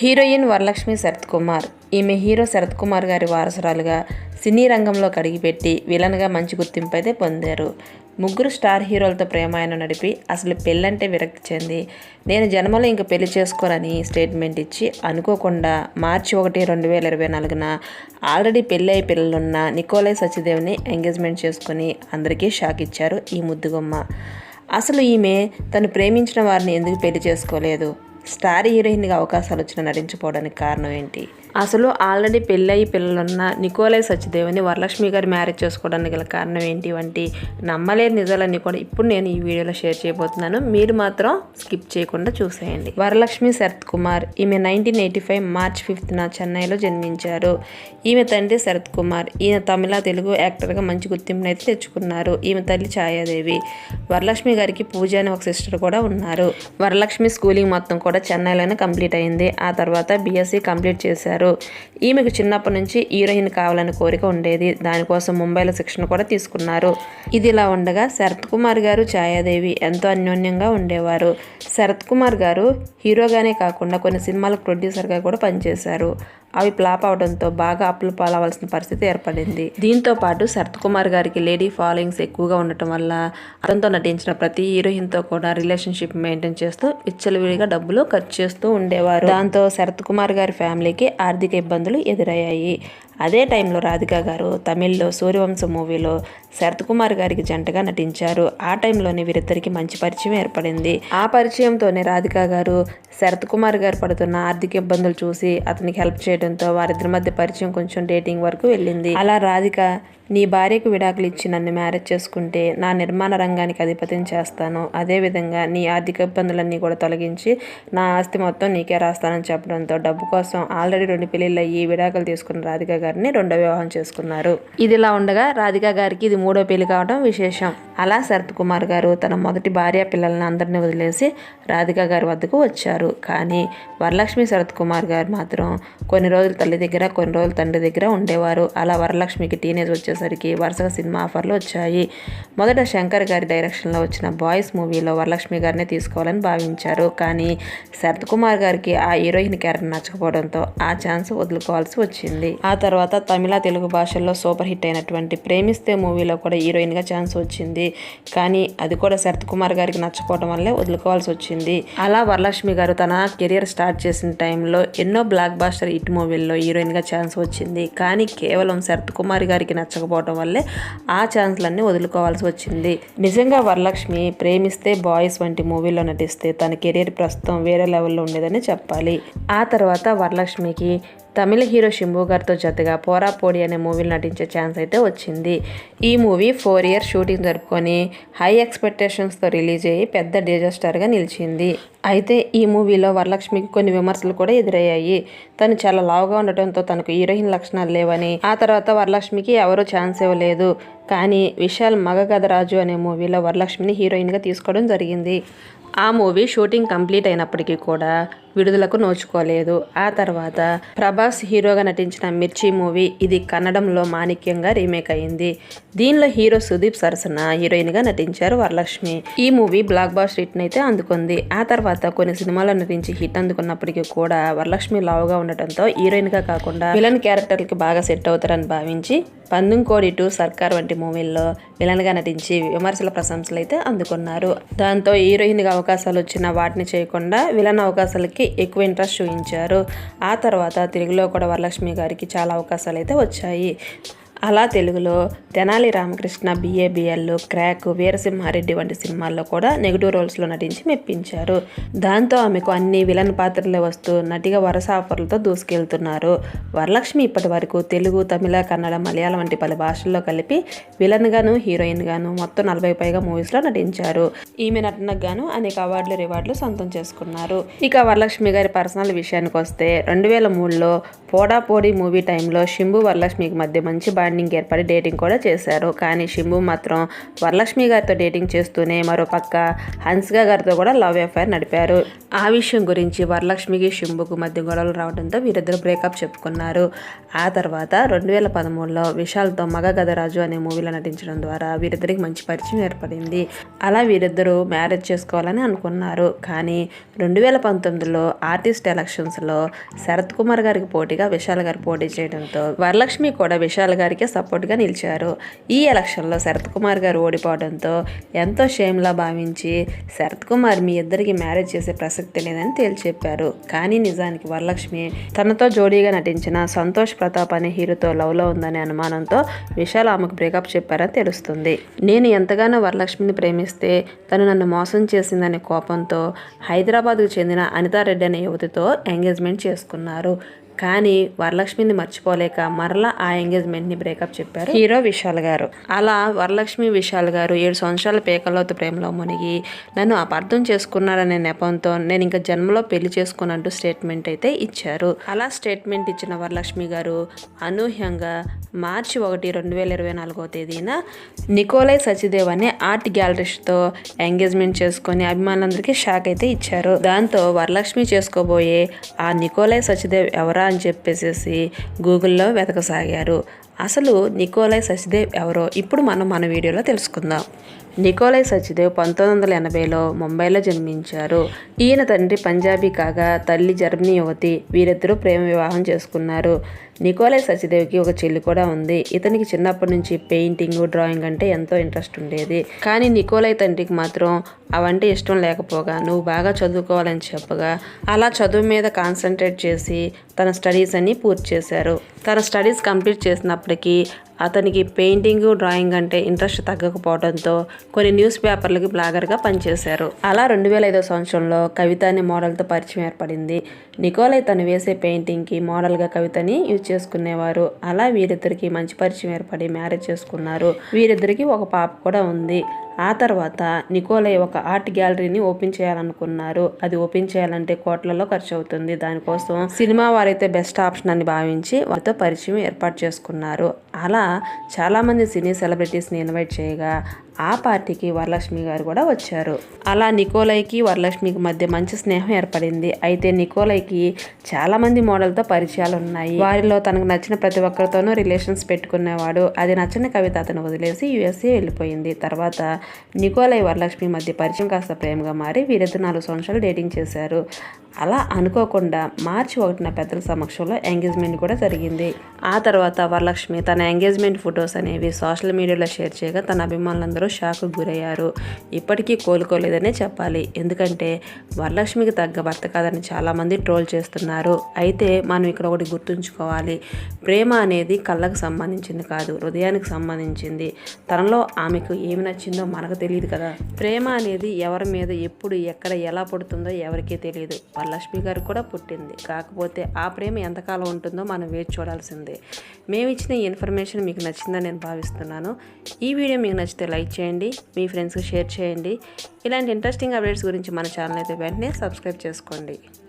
Heroine Varalakshmi Sarath Kumar ఈమె hero Sarath Kumar గారి వారసురాలుగా సినీ రంగంలో కడిగిపెట్టి విలన్గా మంచి గుర్తింపు అయితే పొందారు. ముగ్గురు స్టార్ హీరోలతో ప్రేమాయణం నడిపి అసలు పెళ్ళంటే విరక్తి చెంది నేను జన్మలో ఇంక పెళ్ళి చేసుకోరని స్టేట్మెంట్ ఇచ్చి అనుకోకుండా మార్చి ఒకటి రెండు వేల ఇరవై నాలుగున ఆల్రెడీ పెళ్ళి అయి పిల్లలున్న నికోలై సత్యదేవ్ని ఎంగేజ్మెంట్ చేసుకుని అందరికీ షాక్ ఇచ్చారు ఈ ముద్దుగుమ్మ. అసలు ఈమె తను ప్రేమించిన వారిని ఎందుకు పెళ్ళి చేసుకోలేదు? స్టార్ హీరోయిన్గా అవకాశాలు వచ్చిన నటించుకోవడానికి కారణం ఏంటి? అసలు ఆల్రెడీ పెళ్ళయి పిల్లలున్న నికోలే సత్యదేవ్ని వరలక్ష్మి గారు మ్యారేజ్ చేసుకోవడానికి గల కారణం ఏంటి? వంటి నమ్మలేని నిజాలన్నీ కూడా ఇప్పుడు నేను ఈ వీడియోలో షేర్ చేయబోతున్నాను. మీరు మాత్రం స్కిప్ చేయకుండా చూసేయండి. వరలక్ష్మి శరత్ కుమార్ ఈమె నైన్టీన్ ఎయిటీ ఫైవ్ మార్చ్ ఫిఫ్త్న చెన్నైలో జన్మించారు. ఈమె తండ్రి శరత్ కుమార్ ఈయన తమిళ తెలుగు యాక్టర్గా మంచి గుర్తింపును అయితే తెచ్చుకున్నారు. ఈమె తల్లి ఛాయాదేవి. వరలక్ష్మి గారికి పూజ అని ఒక సిస్టర్ కూడా ఉన్నారు. వరలక్ష్మి స్కూలింగ్ మొత్తం కూడా చెన్నైలోనే కంప్లీట్ అయింది. ఆ తర్వాత బీఎస్సీ కంప్లీట్ చేశారు. ఈమెకు చిన్నప్పటి నుంచి హీరోయిన్ కావాలని కోరిక ఉండేది. దానికోసం ముంబైలో శిక్షణ కూడా తీసుకున్నారు. ఇది ఇలా ఉండగా శరత్ కుమార్ గారు ఛాయాదేవి ఎంతో అన్యోన్యంగా ఉండేవారు. శరత్ కుమార్ గారు హీరోగానే కాకుండా కొన్ని సినిమాలకు ప్రొడ్యూసర్గా కూడా పనిచేశారు. అవి ఫ్లాప్ అవడంతో బాగా అప్పులు పాలవలసిన పరిస్థితి ఏర్పడింది. దీంతో పాటు శరత్ కుమార్ గారికి లేడీ ఫాలోయింగ్స్ ఎక్కువగా ఉండటం వల్ల అతనితో నటించిన ప్రతి హీరోయిన్తో కూడా రిలేషన్షిప్ మెయింటైన్ చేస్తూ విచ్చలవిడిగా డబ్బులు ఖర్చు చేస్తూ ఉండేవారు. దాంతో శరత్ కుమార్ గారి ఫ్యామిలీకి ఆర్థిక ఇబ్బందులు ఎదురయ్యాయి. అదే టైంలో రాధిక గారు తమిళ్ళో సూర్యవంశ మూవీలో శరత్ కుమార్ గారికి జంటగా నటించారు. ఆ టైంలోనే వీరిద్దరికి మంచి పరిచయం ఏర్పడింది. ఆ పరిచయంతోనే రాధిక గారు శరత్ కుమార్ గారు పడుతున్న ఆర్థిక ఇబ్బందులు చూసి అతనికి హెల్ప్ చేయడంతో వారిద్దరి మధ్య పరిచయం కొంచెం డేటింగ్ వరకు వెళ్ళింది. అలా రాధిక నీ భార్యకు విడాకులు ఇచ్చి నన్ను మ్యారేజ్ చేసుకుంటే నా నిర్మాణ రంగానికి అధిపతిని చేస్తాను. అదేవిధంగా నీ ఆర్థిక ఇబ్బందులన్నీ కూడా తొలగించి నా ఆస్తి మొత్తం నీకే రాస్తానని చెప్పడంతో డబ్బు కోసం ఆల్రెడీ రెండు పెళ్ళిళ్ళు అయ్యి విడాకులు తీసుకున్న రాధిక గారిని రెండో వివాహం చేసుకున్నారు. ఇదిలా ఉండగా రాధిక గారికి ఇది మూడో పెళ్ళి కావడం విశేషం. అలా శరత్ కుమార్ గారు తన మొదటి భార్య పిల్లల్ని అందరినీ వదిలేసి రాధిక గారి వద్దకు వచ్చారు. కానీ వరలక్ష్మి శరత్ కుమార్ గారు మాత్రం కొన్ని రోజులు తల్లి దగ్గర కొన్ని రోజులు తండ్రి దగ్గర ఉండేవారు. అలా వరలక్ష్మికి టీనేజ్ వచ్చేసరికి వరుసగా సినిమా ఆఫర్లు వచ్చాయి. మొదట శంకర్ గారి డైరెక్షన్లో వచ్చిన బాయ్స్ మూవీలో వరలక్ష్మి గారిని తీసుకోవాలని భావించారు. కానీ శరత్ కుమార్ గారికి ఆ హీరోయిన్ క్యారెక్టర్ నచ్చకపోవడంతో ఆ ఛాన్స్ వదులుకోవాల్సి వచ్చింది. ఆ తర్వాత తమిళ తెలుగు భాషల్లో సూపర్ హిట్ అయినటువంటి ప్రేమిస్తే మూవీలో కూడా హీరోయిన్గా ఛాన్స్ వచ్చింది. కానీ అది కూడా శరత్ కుమార్ గారికి నచ్చకపోవడం వల్లే వదులుకోవాల్సి వచ్చింది. అలా వరలక్ష్మి గారు తన కెరియర్ స్టార్ట్ చేసిన టైంలో ఎన్నో బ్లాక్ బాస్టర్ హిట్ మూవీల్లో హీరోయిన్గా ఛాన్స్ వచ్చింది. కానీ కేవలం శరత్ కుమార్ గారికి నచ్చకపోవడం వల్లే ఆ ఛాన్స్లన్నీ వదులుకోవాల్సి వచ్చింది. నిజంగా వరలక్ష్మి ప్రేమిస్తే బాయ్స్ వంటి మూవీలో నటిస్తే తన కెరీర్ ప్రస్తుతం వేరే లెవెల్లో ఉండేదని చెప్పాలి. ఆ తర్వాత వరలక్ష్మికి తమిళ హీరో శంభు గారితో జతగా పోరా పోడి అనే మూవీలో నటించే ఛాన్స్ అయితే వచ్చింది. ఈ మూవీ ఫోర్ ఇయర్ షూటింగ్ జరుపుకొని హై ఎక్స్పెక్టేషన్స్తో రిలీజ్ అయ్యి పెద్ద డిజాస్టర్గా నిలిచింది. అయితే ఈ మూవీలో వరలక్ష్మికి కొన్ని విమర్శలు కూడా ఎదురయ్యాయి. తను చాలా లావుగా ఉండటంతో తనకు హీరోయిన్ లక్షణాలు లేవని ఆ తర్వాత వరలక్ష్మికి ఎవరూ ఛాన్స్ ఇవ్వలేదు. కానీ విశాల్ మగగదరాజు అనే మూవీలో వరలక్ష్మిని హీరోయిన్గా తీసుకోవడం జరిగింది. ఆ మూవీ షూటింగ్ కంప్లీట్ అయినప్పటికీ కూడా విడుదలకు నోచుకోలేదు. ఆ తర్వాత ప్రభాస్ హీరోగా నటించిన మిర్చి మూవీ ఇది కన్నడంలో మాణిక్యంగా రీమేక్ అయింది. దీనిలో హీరో సుదీప్ సరసన హీరోయిన్గా నటించారు వరలక్ష్మి. ఈ మూవీ బ్లాక్ బాస్ హిట్ అయితే అందుకుంది. ఆ తర్వాత కొన్ని సినిమాల్లో నటించి హిట్ అందుకున్నప్పటికీ కూడా వరలక్ష్మి లావుగా ఉండటంతో హీరోయిన్గా కాకుండా విలన్ క్యారెక్టర్కి బాగా సెట్ అవుతారని భావించి పందెం కోడి టూ సర్కార్ వంటి మూవీల్లో విలన్గా నటించి విమర్శల ప్రశంసలు అయితే అందుకున్నారు. దాంతో హీరోయిన్గా అవకాశాలు వచ్చిన వాటిని చేయకుండా విలన్ అవకాశాలకి ఎక్కువ ఇంట్రెస్ట్ చూపించారు ఆ తర్వాత తెలుగులో కూడా వరలక్ష్మి గారికి చాలా అవకాశాలు అయితే వచ్చాయి. అలా తెలుగులో Tenali Ramakrishna BA BL Krack Veera Simha Reddy వంటి సినిమాల్లో కూడా నెగిటివ్ రోల్స్లో నటించి మెప్పించారు. దాంతో ఆమెకు అన్ని విలన్ పాత్రలే వస్తూ నటిగా వరుస ఆఫర్లతో దూసుకెళ్తున్నారు. వరలక్ష్మి ఇప్పటి వరకు తెలుగు తమిళ కన్నడ మలయాళం వంటి పలు భాషల్లో కలిపి విలన్గాను హీరోయిన్గాను మొత్తం నలభై పైగా మూవీస్లో నటించారు. ఈమె నటనకు గాను అనేక అవార్డులు రివార్డులు సొంతం చేసుకున్నారు. ఇక వరలక్ష్మి గారి పర్సనల్ విషయానికి వస్తే రెండు వేల మూడులో పోడా పోడి మూవీ టైంలో శంభు వరలక్ష్మికి మధ్య మంచి బాండింగ్ బాండింగ్ ఏర్పడి డేటింగ్ కూడా చేశారు. కానీ శంభు మాత్రం వరలక్ష్మి గారితో డేటింగ్ చేస్తూనే మరో పక్క హన్సిక గారితో కూడా లవ్ అఫైర్ నడిపారు. ఆ విషయం గురించి వరలక్ష్మికి శంభుకు మధ్య గొడవలు రావడంతో వీరిద్దరు బ్రేకప్ చెప్పుకున్నారు. ఆ తర్వాత రెండు వేల పదమూడులో విశాల్తో మగ గదరాజు అనే మూవీలో నటించడం ద్వారా వీరిద్దరికి మంచి పరిచయం ఏర్పడింది. అలా వీరిద్దరూ మ్యారేజ్ చేసుకోవాలని అనుకున్నారు. కానీ రెండు వేల పంతొమ్మిదిలో ఆర్టిస్ట్ ఎలక్షన్స్లో శరత్ కుమార్ గారికి పోటీగా విశాల్ గారు పోటీ చేయడంతో వరలక్ష్మి కూడా విశాల్ గారికి సపోర్ట్గా నిలిచారు. ఈ ఎలక్షన్లో శరత్ కుమార్ గారు ఓడిపోవడంతో ఎంతో షేమ్లా భావించి శరత్ కుమార్ మీ ఇద్దరికి మ్యారేజ్ చేసే ప్రసక్తి లేదని తేల్చెప్పారు. కానీ నిజానికి వరలక్ష్మి తనతో జోడీగా నటించిన సంతోష్ ప్రతాప్ అనే హీరోతో లవ్లో ఉందనే అనుమానంతో విశాల్ ఆమెకు బ్రేకప్ చెప్పారని తెలుస్తుంది. నేను ఎంతగానో వరలక్ష్మిని ప్రేమిస్తే తను నన్ను మోసం చేసిందనే కోపంతో హైదరాబాద్కు చెందిన అనితారెడ్డి అనే యువతితో ఎంగేజ్మెంట్ చేసుకున్నారు. కానీ వరలక్ష్మిని మర్చిపోలేక మరలా ఆ ఎంగేజ్మెంట్ని బ్రేకప్ చెప్పారు హీరో విశాల్ గారు. అలా వరలక్ష్మి విశాల్ గారు ఏడు సంవత్సరాల పేకలోతు ప్రేమలో మునిగి నన్ను అపార్థం చేసుకున్నారనే నెపంతో నేను ఇంకా జన్మలో పెళ్ళి చేసుకున్నట్టు స్టేట్మెంట్ అయితే ఇచ్చారు. అలా స్టేట్మెంట్ ఇచ్చిన వరలక్ష్మి గారు అనూహ్యంగా మార్చి ఒకటి రెండు వేల ఇరవై నాలుగో తేదీన నికోలై సచిదేవ్ అనే ఆర్ట్ గ్యాలరీస్తో ఎంగేజ్మెంట్ చేసుకొని అభిమానులందరికీ షాక్ అయితే ఇచ్చారు. దాంతో వరలక్ష్మి చేసుకోబోయే ఆ నికోలై సచిదేవ్ ఎవరా అని చెప్పేసి గూగుల్లో వెతకసాగారు. అసలు నికోలై సచిదేవ్ ఎవరో ఇప్పుడు మనం మన వీడియోలో తెలుసుకుందాం. నికోలై సచిదేవ్ పంతొమ్మిది వందల ఎనభైలో ముంబైలో జన్మించారు. ఈయన తండ్రి పంజాబీ కాగా తల్లి జర్మనీ యువతి వీరిద్దరూ ప్రేమ వివాహం చేసుకున్నారు. నికోలే సచిదేవ్కి ఒక చెల్లి కూడా ఉంది. ఇతనికి చిన్నప్పటి నుంచి పెయింటింగ్ డ్రాయింగ్ అంటే ఎంతో ఇంట్రెస్ట్ ఉండేది. కానీ నికోలై తండ్రికి మాత్రం అవంటే ఇష్టం లేకపోగా నువ్వు బాగా చదువుకోవాలని చెప్పగా అలా చదువు మీద కాన్సన్ట్రేట్ చేసి తన స్టడీస్ అన్ని పూర్తి చేశారు. తన స్టడీస్ కంప్లీట్ చేసినప్పటికీ అతనికి పెయింటింగ్ డ్రాయింగ్ అంటే ఇంట్రెస్ట్ తగ్గకపోవడంతో కొన్ని న్యూస్ పేపర్లకి బ్లాగర్గా పనిచేశారు. అలా రెండు వేల ఐదో సంవత్సరంలో కవిత అనే మోడల్తో పరిచయం ఏర్పడింది. నికోలై తను వేసే పెయింటింగ్కి మోడల్గా కవితని యూజ్ చేసుకునేవారు. అలా వీరిద్దరికి మంచి పరిచయం ఏర్పడి మ్యారేజ్ చేసుకున్నారు. వీరిద్దరికి ఒక పాప కూడా ఉంది. ఆ తర్వాత నికోలై ఒక ఆర్ట్ గ్యాలరీని ఓపెన్ చేయాలనుకున్నారు. అది ఓపెన్ చేయాలంటే కోట్లలో ఖర్చు అవుతుంది దానికోసం సినిమా వారైతే బెస్ట్ ఆప్షన్ అని భావించి వారితో పరిచయం ఏర్పాటు చేసుకున్నారు. అలా చాలామంది సినీ సెలబ్రిటీస్ని ఇన్వైట్ చేయగా ఆ పార్టీకి వరలక్ష్మి గారు కూడా వచ్చారు. అలా నికోలైకి వరలక్ష్మికి మధ్య మంచి స్నేహం ఏర్పడింది. అయితే నికోలైకి చాలామంది మోడల్తో పరిచయాలు ఉన్నాయి వారిలో తనకు నచ్చిన ప్రతి ఒక్కరితోనూ రిలేషన్స్ పెట్టుకునేవాడు. అది నచ్చని కవిత అతను వదిలేసి యుఎస్ఏ వెళ్ళిపోయింది. తర్వాత నికోలై వరలక్ష్మి మధ్య పరిచయం కాస్త ప్రేమగా మారి వీరిద్దరు నాలుగు సంవత్సరాలు డేటింగ్ చేశారు. అలా అనుకోకుండా మార్చి ఒకటిన పెద్దల సమక్షంలో ఎంగేజ్మెంట్ కూడా జరిగింది. ఆ తర్వాత వరలక్ష్మి తన ఎంగేజ్మెంట్ ఫొటోస్ అనేవి సోషల్ మీడియాలో షేర్ చేయగా తన అభిమానులందరూ షాక్ గురయ్యారు. ఇప్పటికీ కోలుకోలేదనే చెప్పాలి. ఎందుకంటే వరలక్ష్మికి తగ్గ భర్త కాదని చాలామంది ట్రోల్ చేస్తున్నారు. అయితే మనం ఇక్కడ ఒకటి గుర్తుంచుకోవాలి. ప్రేమ అనేది కళ్ళకు సంబంధించింది కాదు హృదయానికి సంబంధించింది. తనలో ఆమెకు ఏమి నచ్చిందో మనకు తెలియదు కదా. ప్రేమ అనేది ఎవరి మీద ఎప్పుడు ఎక్కడ ఎలా పడుతుందో ఎవరికీ తెలియదు. లక్ష్మి గారు కూడా పుట్టింది. కాకపోతే ఆ ప్రేమ ఎంతకాలం ఉంటుందో మనం వేచి చూడాల్సిందే. మేము ఇచ్చిన ఈ ఇన్ఫర్మేషన్ మీకు నచ్చిందని నేను భావిస్తున్నాను. ఈ వీడియో మీకు నచ్చితే లైక్ చేయండి మీ ఫ్రెండ్స్కి షేర్ చేయండి. ఇలాంటి ఇంట్రెస్టింగ్ అప్డేట్స్ గురించి మన ఛానల్ అయితే వెంటనే సబ్స్క్రైబ్ చేసుకోండి.